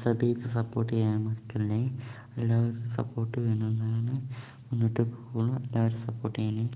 Sub ചെയ്ത് support ചെയ്യാൻ മറക്കല്ലേ എല്ലാവർക്കും സപ്പോർട്ട് വേണമെന്നാണ് മുന്നോട്ട് പോകുള്ളൂ എല്ലാവരും സപ്പോർട്ട് ചെയ്യണേ.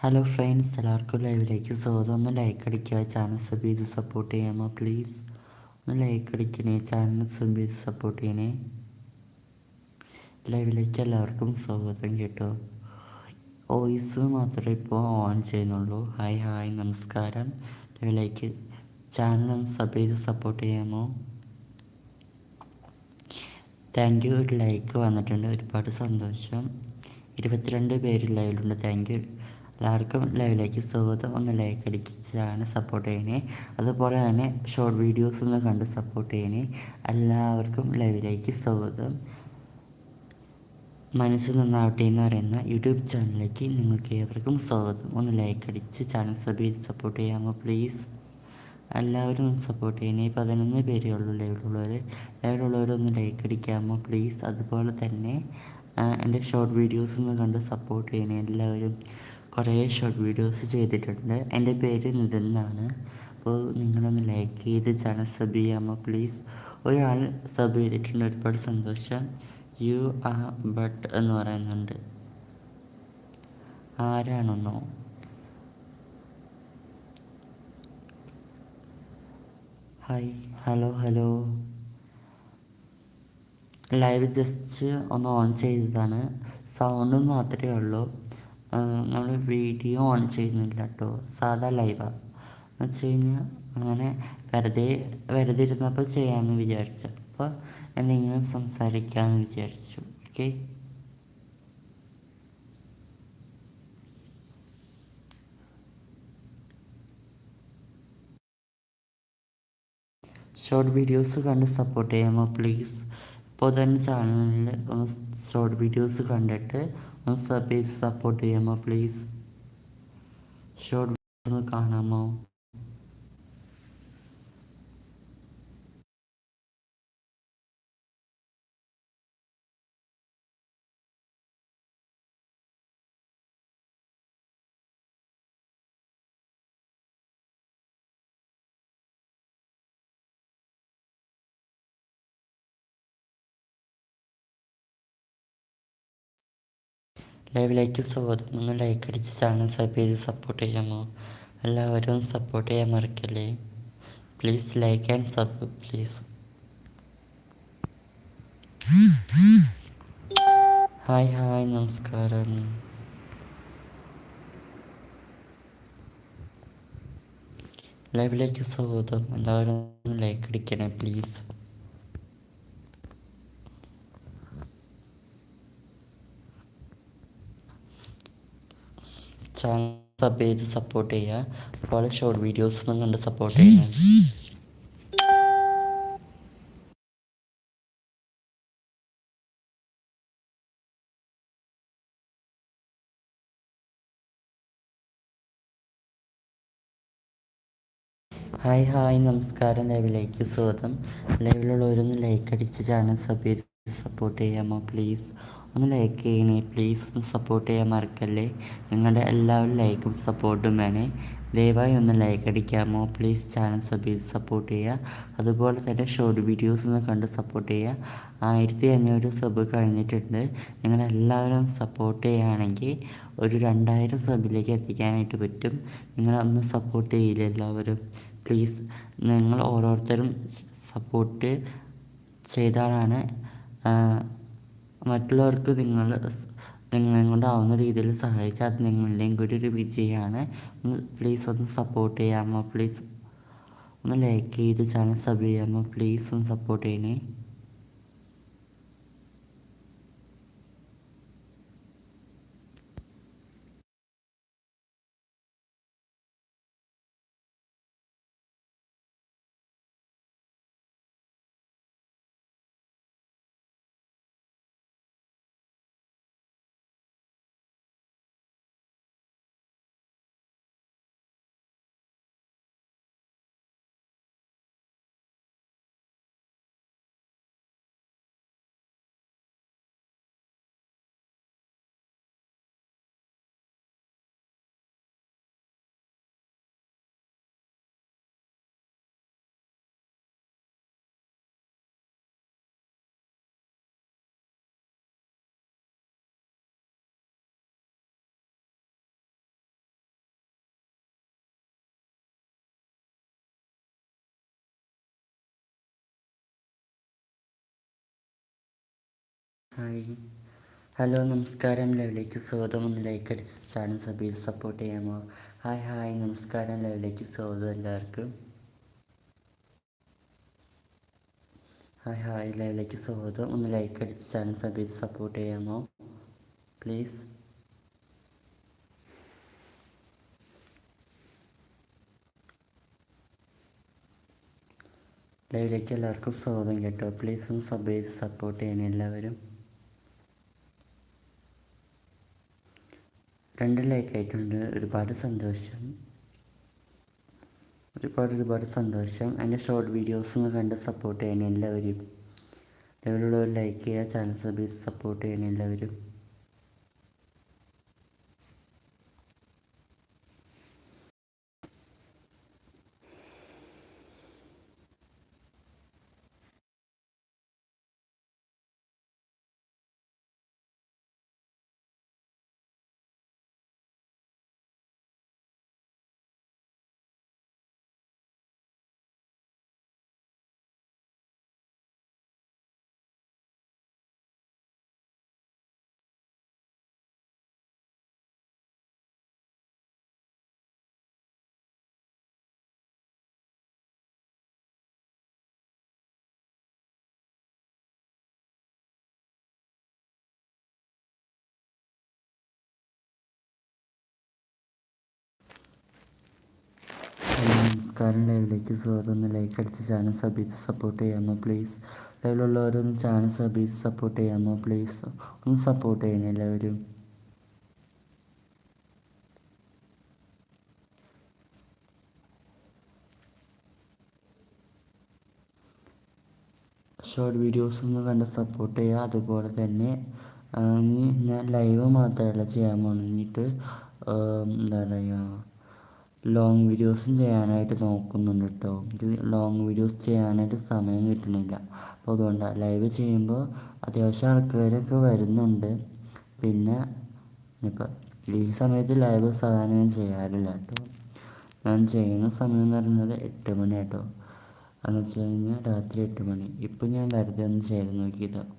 ഹലോ ഫ്രണ്ട്സ് എല്ലാവർക്കും ലൈവിലേക്ക് സ്വാഗതം. ഒന്ന് ലൈക്ക് അടിക്കുക ചാനൽ സബ് ചെയ്ത് സപ്പോർട്ട് ചെയ്യാമോ പ്ലീസ് ഒന്ന് ലൈക്ക് അടിക്കണേ ചാനൽ സബ് ചെയ്ത് സപ്പോർട്ട് ചെയ്യണേ. ലൈവിലേക്ക് എല്ലാവർക്കും സ്വാഗതം കേട്ടോ. വോയിസ് മാത്രമേ ഇപ്പോൾ ഓൺ ചെയ്യുന്നുള്ളൂ. ഹായ് ഹായ് നമസ്കാരം. ലൈവിലേക്ക് ചാനൽ സബ് ചെയ്ത് സപ്പോർട്ട് ചെയ്യാമോ താങ്ക് യു ഒരു ലൈക്ക് വന്നിട്ടുണ്ട്. ഒരുപാട് സന്തോഷം. ഇരുപത്തിരണ്ട് പേര് ലൈവിലുണ്ട് താങ്ക് യു എല്ലാവർക്കും ലൈവിലേക്ക് സ്വാഗതം. ഒന്ന് ലൈക്ക് അടിച്ചാണ് സപ്പോർട്ട് ചെയ്യണേ. അതുപോലെ തന്നെ ഷോർട്ട് വീഡിയോസ് ഒന്ന് കണ്ട് സപ്പോർട്ട് ചെയ്യണേ. എല്ലാവർക്കും ലൈവിലേക്ക് സ്വാഗതം. മനസ്സ് നന്നാവട്ടെ എന്ന് പറയുന്ന യൂട്യൂബ് ചാനലിലേക്ക് നിങ്ങൾക്ക് ഏവർക്കും സ്വാഗതം. ഒന്ന് ലൈക്ക് അടിച്ച് ചാനൽ സബ് ചെയ്ത് സപ്പോർട്ട് ചെയ്യാമോ പ്ലീസ് എല്ലാവരും സപ്പോർട്ട് ചെയ്യണേ. പതിനൊന്ന് പേരേ ഉള്ളൂ ലൈവിലുള്ളവർ ലൈവിലുള്ളവരൊന്ന് ലൈക്ക് അടിക്കാമോ പ്ലീസ് അതുപോലെ തന്നെ എന്റെ ഷോർട്ട് വീഡിയോസ് ഒന്ന് കണ്ട് സപ്പോർട്ട് ചെയ്യണേ എല്ലാവരും. കുറേ ഷോർട്ട് വീഡിയോസ് ചെയ്തിട്ടുണ്ട്. എന്റെ പേര് നിതിൻ അപ്പോൾ നിങ്ങളൊന്ന് ലൈക്ക് ചെയ്ത് ചാനൽ സബ് ചെയ്യാമോ പ്ലീസ് ഒരാൾ സബ് ചെയ്തിട്ടുണ്ട്. ഒരുപാട് സന്തോഷം. യു ആ ബട്ട് എന്ന് പറയുന്നുണ്ട്. ആരാണെന്നോ? Hi hello hello live just ഒന്ന് ഓൺ ചെയ്തതാണ്. സൗണ്ട് മാത്രമേ ഉള്ളൂ. നമ്മൾ വീഡിയോ ഓൺ ചെയ്യുന്നില്ല കേട്ടോ സാധാ ലൈവാണ് എന്ന് വെച്ച് കഴിഞ്ഞാൽ അങ്ങനെ വെറുതെ വെറുതെ ഇരുന്നപ്പോൾ ചെയ്യാമെന്ന് വിചാരിച്ചു. അപ്പോൾ എന്തെങ്കിലും സംസാരിക്കാമെന്ന് വിചാരിച്ചു. ഓക്കെ ഷോർട്ട് വീഡിയോസ് കണ്ട് സപ്പോർട്ട് ചെയ്യാമോ പ്ലീസ് ഇപ്പോൾ തന്നെ ചാനലിൽ ഒന്ന് ഷോർട്ട് വീഡിയോസ് കണ്ടിട്ട് ഒന്ന് സബ് ചെയ്ത് സപ്പോർട്ട് ചെയ്യാമോ പ്ലീസ് ഷോർട്ട് ലൈവിലേക്ക് സ്വാഗതം. ഒന്ന് ലൈക്ക് അടിച്ച് ചാനൽ സബ് ചെയ്ത് സപ്പോർട്ട് ചെയ്യാമോ എല്ലാവരും സപ്പോർട്ട് ചെയ്യാൻ മറക്കല്ലേ? Please like and sub please hi hi നമസ്കാരം. ലൈവിലേക്ക് സ്വാഗതം. എല്ലാവരും ലൈക്ക് അടിക്കണേ പ്ലീസ് ചാനൽ സബ് ചെയ്ത് സപ്പോർട്ട് ചെയ്യുക. അതുപോലെ ഷോർട്ട് വീഡിയോസ് ഒന്നും കണ്ട് സപ്പോർട്ട് ചെയ്യുക. ഹായ് ഹായ് നമസ്കാരം. ലൈവിലേക്ക് സ്വാഗതം. ലൈവിലുള്ളവരൊന്ന് ലൈക്ക് അടിച്ച് ചാനൽ സബ് ചെയ്ത് സപ്പോർട്ട് ചെയ്യാമോ പ്ലീസ് ഒന്ന് ലൈക്ക് ചെയ്യണേ. പ്ലീസ് ഒന്ന് സപ്പോർട്ട് ചെയ്യാൻ മറക്കല്ലേ. നിങ്ങളുടെ എല്ലാവരും ലൈക്കും സപ്പോർട്ടും വേണേ. ദയവായി ഒന്ന് ലൈക്ക് അടിക്കാമോ? പ്ലീസ് ചാനൽ സബ് ചെയ്ത് സപ്പോർട്ട് ചെയ്യുക. അതുപോലെ തന്നെ ഷോർട്ട് വീഡിയോസ് ഒന്ന് കണ്ട് സപ്പോർട്ട് ചെയ്യുക. ആയിരത്തി അഞ്ഞൂറ് സബ് കഴിഞ്ഞിട്ടുണ്ട് നിങ്ങളെല്ലാവരും സപ്പോർട്ട് ചെയ്യുകയാണെങ്കിൽ ഒരു രണ്ടായിരം സബിലേക്ക് എത്തിക്കാനായിട്ട് പറ്റും. നിങ്ങളൊന്ന് സപ്പോർട്ട് ചെയ്യില്ല എല്ലാവരും. പ്ലീസ് നിങ്ങൾ ഓരോരുത്തരും സപ്പോർട്ട് ചെയ്താലാണ് മറ്റുള്ളവർക്ക് നിങ്ങൾ നിങ്ങളെ കൊണ്ടാവുന്ന രീതിയിൽ സഹായിച്ചാൽ അത് നിങ്ങളുടെയും കൂടി ഒരു വിജയമാണ്. ഒന്ന് പ്ലീസ് ഒന്ന് സപ്പോർട്ട് ചെയ്യാമോ? പ്ലീസ് ഒന്ന് ലൈക്ക് ചെയ്ത് ചാനൽ സബ് ചെയ്യാമോ? പ്ലീസ് ഒന്ന് സപ്പോർട്ട് ചെയ്യണേ. ഹായ്. ഹലോ നമസ്കാരം. ലൈവിലേക്ക് സ്വാഗതം. ഒന്ന് ലൈക്ക് അടിച്ച് ചാനൽ സബീർ സപ്പോർട്ട് ചെയ്യാമോ? Hi hi. നമസ്കാരം. ലൈവിലേക്ക് സ്വാഗതം എല്ലാവർക്കും. Hi hi. ലൈവിലേക്ക് സ്വാഗതം. ഒന്ന് ലൈക്ക് അടിച്ച് ചാനൽ സബീർ സപ്പോർട്ട് ചെയ്യാമോ? പ്ലീസ് ലൈവിലേക്ക് എല്ലാവർക്കും സ്വാഗതം കേട്ടോ. പ്ലീസ് ഒന്ന് സബ് സപ്പോർട്ട് ചെയ്യണം എല്ലാവരും. രണ്ട് ലൈക്ക് ആയിട്ടുണ്ട്. ഒരുപാട് സന്തോഷം. ഒരുപാട് ഒരുപാട് സന്തോഷം. എന്റെ ഷോർട്ട് വീഡിയോസ് ഒന്ന് കണ്ട് സപ്പോർട്ട് ചെയ്യണം എല്ലാവരും. ഒരു ലൈക്ക് ചെയ്യുക ചാനൽ സബ് സപ്പോർട്ട് ചെയ്യണം എല്ലാവരും. നമസ്കാരം ലൈവിലേക്ക് സ്വാഗതം. ഒന്ന് ലൈക്ക് അടിച്ച് ചാനൽ സബ് ചെയ്ത് സപ്പോർട്ട് ചെയ്യാമോ പ്ലീസ് ലൈവിലുള്ളവരൊന്ന് ചാനൽ സബ് ചെയ്ത് സപ്പോർട്ട് ചെയ്യാമോ പ്ലീസ് ഒന്ന് സപ്പോർട്ട് ചെയ്യണം എല്ലാവരും. ഷോർട്ട് വീഡിയോസ് ഒന്ന് കണ്ട് സപ്പോർട്ട് ചെയ്യുക. അതുപോലെ തന്നെ ഞാൻ ലൈവ് മാത്രമല്ല ചെയ്യാൻ പോകുന്നിട്ട് എന്താ പറയുക ലോങ് വീഡിയോസും ചെയ്യാനായിട്ട് നോക്കുന്നുണ്ട് കേട്ടോ ഇത് ലോങ് വീഡിയോസ് ചെയ്യാനായിട്ട് സമയം കിട്ടുന്നില്ല. അപ്പോൾ അതുകൊണ്ടാണ് ലൈവ് ചെയ്യുമ്പോൾ അത്യാവശ്യം ആൾക്കാരൊക്കെ വരുന്നുണ്ട്. പിന്നെ ഇപ്പം ഈ സമയത്ത് ലൈവ് സാധാരണ ഞാൻ ചെയ്യാറില്ല കേട്ടോ ഞാൻ ചെയ്യുന്ന സമയം എന്ന് പറയുന്നത് എട്ട് മണി കേട്ടോ എന്ന് വെച്ച് കഴിഞ്ഞാൽ രാത്രി എട്ട് മണി. ഇപ്പം ഞാൻ വെറുതെ ഒന്ന് ചെയ്ത് നോക്കിയതാണ്